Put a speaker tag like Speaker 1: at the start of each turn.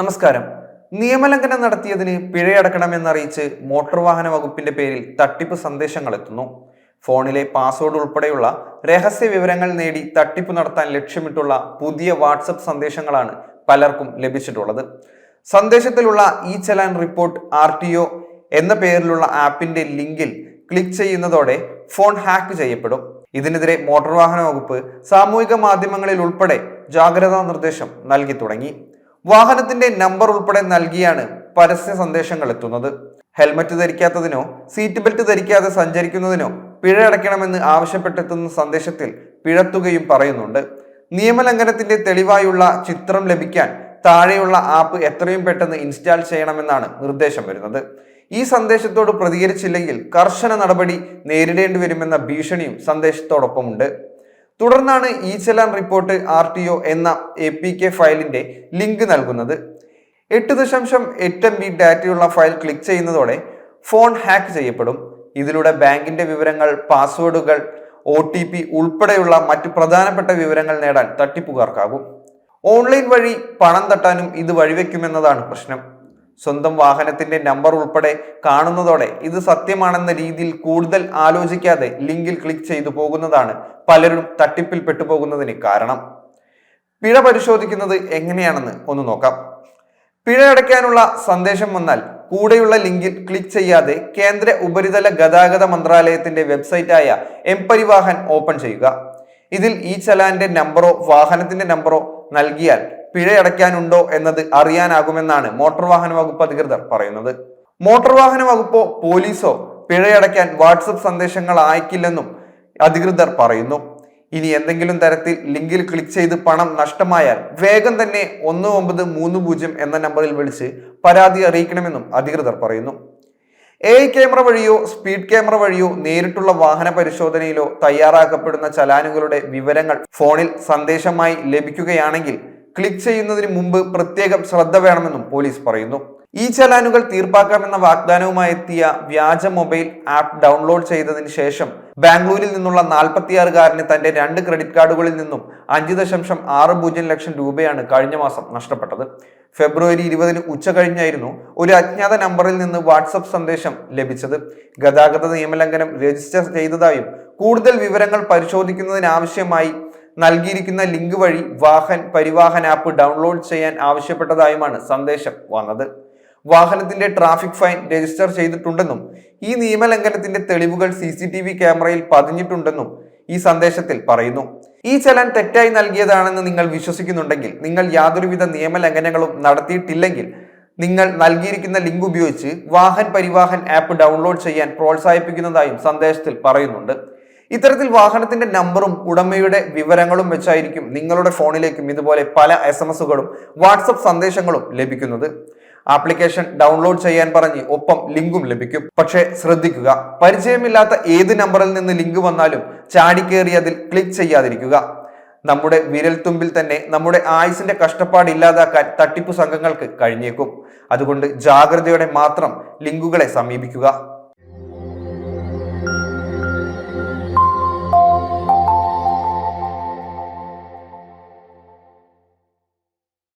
Speaker 1: നമസ്കാരം. നിയമലംഘനം നടത്തിയതിന് പിഴയടക്കണമെന്നറിയിച്ച് മോട്ടോർ വാഹന വകുപ്പിന്റെ പേരിൽ തട്ടിപ്പ് സന്ദേശങ്ങൾ എത്തുന്നു. ഫോണിലെ പാസ്വേഡ് ഉൾപ്പെടെയുള്ള രഹസ്യ വിവരങ്ങൾ നേടി തട്ടിപ്പ് നടത്താൻ ലക്ഷ്യമിട്ടുള്ള പുതിയ വാട്സപ്പ് സന്ദേശങ്ങളാണ് പലർക്കും ലഭിച്ചിട്ടുള്ളത്. സന്ദേശത്തിലുള്ള ഈ challan report R T O എന്ന പേരിലുള്ള ആപ്പിന്റെ ലിങ്കിൽ ക്ലിക്ക് ചെയ്യുന്നതോടെ ഫോൺ ഹാക്ക് ചെയ്യപ്പെടും. ഇതിനെതിരെ മോട്ടോർ വാഹന വകുപ്പ് സാമൂഹിക മാധ്യമങ്ങളിൽ ഉൾപ്പെടെ ജാഗ്രതാ നിർദ്ദേശം നൽകി തുടങ്ങി. വാഹനത്തിന്റെ നമ്പർ ഉൾപ്പെടെ നൽകിയാണ് പരസ്യ സന്ദേശങ്ങൾ എത്തുന്നത്. ഹെൽമറ്റ് ധരിക്കാത്തതിനോ സീറ്റ് ബെൽറ്റ് ധരിക്കാതെ സഞ്ചരിക്കുന്നതിനോ പിഴ അടയ്ക്കണമെന്ന് ആവശ്യപ്പെട്ടെത്തുന്ന സന്ദേശത്തിൽ പിഴത്തുകയും പറയുന്നുണ്ട്. നിയമലംഘനത്തിന്റെ തെളിവായുള്ള ചിത്രം ലഭിക്കാൻ താഴെയുള്ള ആപ്പ് എത്രയും പെട്ടെന്ന് ഇൻസ്റ്റാൾ ചെയ്യണമെന്നാണ് നിർദ്ദേശം വരുന്നത്. ഈ സന്ദേശത്തോട് പ്രതികരിച്ചില്ലെങ്കിൽ കർശന നടപടി നേരിടേണ്ടി വരുമെന്ന ഭീഷണിയും സന്ദേശത്തോടൊപ്പമുണ്ട്. തുടർന്നാണ് ഈ challan report R T O എന്ന എ പി കെ ഫയലിന്റെ ലിങ്ക് നൽകുന്നത്. എട്ട് ദശാംശം എട്ട് എം ബി ഡാറ്റയുള്ള ഫയൽ ക്ലിക്ക് ചെയ്യുന്നതോടെ ഫോൺ ഹാക്ക് ചെയ്യപ്പെടും. ഇതിലൂടെ ബാങ്കിന്റെ വിവരങ്ങൾ പാസ്വേഡുകൾ ഒ ടി പി ഉൾപ്പെടെയുള്ള മറ്റ് പ്രധാനപ്പെട്ട വിവരങ്ങൾ നേടാൻ തട്ടിപ്പുകാർക്കാകും. ഓൺലൈൻ വഴി പണം തട്ടാനും ഇത് വഴിവെക്കുമെന്നതാണ് പ്രശ്നം. സ്വന്തം വാഹനത്തിന്റെ നമ്പർ ഉൾപ്പെടെ കാണുന്നതോടെ ഇത് സത്യമാണെന്ന രീതിയിൽ കൂടുതൽ ആലോചിക്കാതെ ലിങ്കിൽ ക്ലിക്ക് ചെയ്തു പോകുന്നതാണ് പലരും തട്ടിപ്പിൽ പെട്ടുപോകുന്നതിന് കാരണം. പിഴ പരിശോധിക്കുന്നത് എങ്ങനെയാണെന്ന് ഒന്ന് നോക്കാം. പിഴ അടയ്ക്കാനുള്ള സന്ദേശം വന്നാൽ കൂടെയുള്ള ലിങ്കിൽ ക്ലിക്ക് ചെയ്യാതെ കേന്ദ്ര ഉപരിതല ഗതാഗത മന്ത്രാലയത്തിന്റെ വെബ്സൈറ്റായ എം പരിവാഹൻ ഓപ്പൺ ചെയ്യുക. ഇതിൽ ഈ ചലാന്റെ നമ്പറോ വാഹനത്തിന്റെ നമ്പറോ നൽകിയാൽ പിഴയടയ്ക്കാനുണ്ടോ എന്നത് അറിയാനാകുമെന്നാണ് മോട്ടോർ വാഹന വകുപ്പ് അധികൃതർ പറയുന്നത്. മോട്ടോർ വാഹന വകുപ്പോ പോലീസോ പിഴയടയ്ക്കാൻ വാട്സപ്പ് സന്ദേശങ്ങൾ അയക്കില്ലെന്നും അധികൃതർ പറയുന്നു. ഇനി എന്തെങ്കിലും തരത്തിൽ ലിങ്കിൽ ക്ലിക്ക് ചെയ്ത് പണം നഷ്ടമായാൽ വേഗം തന്നെ ഒന്ന് ഒമ്പത് മൂന്ന് പൂജ്യം എന്ന നമ്പറിൽ വിളിച്ച് പരാതി അറിയിക്കണമെന്നും അധികൃതർ പറയുന്നു. എ ക്യാമറ വഴിയോ സ്പീഡ് ക്യാമറ വഴിയോ നേരിട്ടുള്ള വാഹന പരിശോധനയിലോ തയ്യാറാക്കപ്പെടുന്ന ചലാനുകളുടെ വിവരങ്ങൾ ഫോണിൽ സന്ദേശമായി ലഭിക്കുകയാണെങ്കിൽ ക്ലിക്ക് ചെയ്യുന്നതിന് മുമ്പ് പ്രത്യേകം ശ്രദ്ധ വേണമെന്നും പോലീസ് പറയുന്നു. ഈ ചലാനുകൾ തീർപ്പാക്കാമെന്ന വാഗ്ദാനവുമായി എത്തിയ വ്യാജ മൊബൈൽ ആപ്പ് ഡൗൺലോഡ് ചെയ്തതിന് ശേഷം ബാംഗ്ലൂരിൽ നിന്നുള്ള നാൽപ്പത്തിയാറുകാരന് തന്റെ രണ്ട് ക്രെഡിറ്റ് കാർഡുകളിൽ നിന്നും അഞ്ച് ദശാംശം ആറ് പൂജ്യം ലക്ഷം രൂപയാണ് കഴിഞ്ഞ മാസം നഷ്ടപ്പെട്ടത്. ഫെബ്രുവരി ഇരുപതിന് ഉച്ച കഴിഞ്ഞായിരുന്നു ഒരു അജ്ഞാത നമ്പറിൽ നിന്ന് വാട്സപ്പ് സന്ദേശം ലഭിച്ചത്. ഗതാഗത നിയമലംഘനം രജിസ്റ്റർ ചെയ്തതായും കൂടുതൽ വിവരങ്ങൾ പരിശോധിക്കുന്നതിനാവശ്യമായി നൽകിയിരിക്കുന്ന ലിങ്ക് വഴി വാഹൻ പരിവാഹൻ ആപ്പ് ഡൗൺലോഡ് ചെയ്യാൻ ആവശ്യപ്പെട്ടതായുമാണ് സന്ദേശം വന്നത്. വാഹനത്തിന്റെ ട്രാഫിക് ഫൈൻ രജിസ്റ്റർ ചെയ്തിട്ടുണ്ടെന്നും ഈ നിയമലംഘനത്തിന്റെ തെളിവുകൾ സി സി ടി വി ക്യാമറയിൽ പതിഞ്ഞിട്ടുണ്ടെന്നും ഈ സന്ദേശത്തിൽ പറയുന്നു. ഈ ചലൻ തെറ്റായി നൽകിയതാണെന്ന് നിങ്ങൾ വിശ്വസിക്കുന്നുണ്ടെങ്കിൽ നിങ്ങൾ യാതൊരുവിധ നിയമലംഘനങ്ങളും നടത്തിയിട്ടില്ലെങ്കിൽ നിങ്ങൾ നൽകിയിരിക്കുന്ന ലിങ്ക് ഉപയോഗിച്ച് വാഹൻ പരിവാഹൻ ആപ്പ് ഡൗൺലോഡ് ചെയ്യാൻ പ്രോത്സാഹിപ്പിക്കുന്നതായും സന്ദേശത്തിൽ പറയുന്നുണ്ട്. ഇത്തരത്തിൽ വാഹനത്തിന്റെ നമ്പറും ഉടമയുടെ വിവരങ്ങളും വെച്ചായിരിക്കും നിങ്ങളുടെ ഫോണിലേക്കും ഇതുപോലെ പല എസ് എം എസുകളും വാട്സപ്പ് സന്ദേശങ്ങളും ലഭിക്കുന്നത്. ആപ്ലിക്കേഷൻ ഡൗൺലോഡ് ചെയ്യാൻ പറഞ്ഞ് ഒപ്പം ലിങ്കും ലഭിക്കും. പക്ഷേ ശ്രദ്ധിക്കുക പരിചയമില്ലാത്ത ഏത് നമ്പറിൽ നിന്ന് ലിങ്ക് വന്നാലും ചാടിക്കേറി അതിൽ ക്ലിക്ക് ചെയ്യാതിരിക്കുക. നമ്മുടെ വിരൽത്തുമ്പിൽ തന്നെ നമ്മുടെ ആയുസിന്റെ കഷ്ടപ്പാട് ഇല്ലാതാക്കാൻ തട്ടിപ്പു സംഘങ്ങൾക്ക് കഴിഞ്ഞേക്കും. അതുകൊണ്ട് ജാഗ്രതയോടെ മാത്രം ലിങ്കുകളെ സമീപിക്കുക.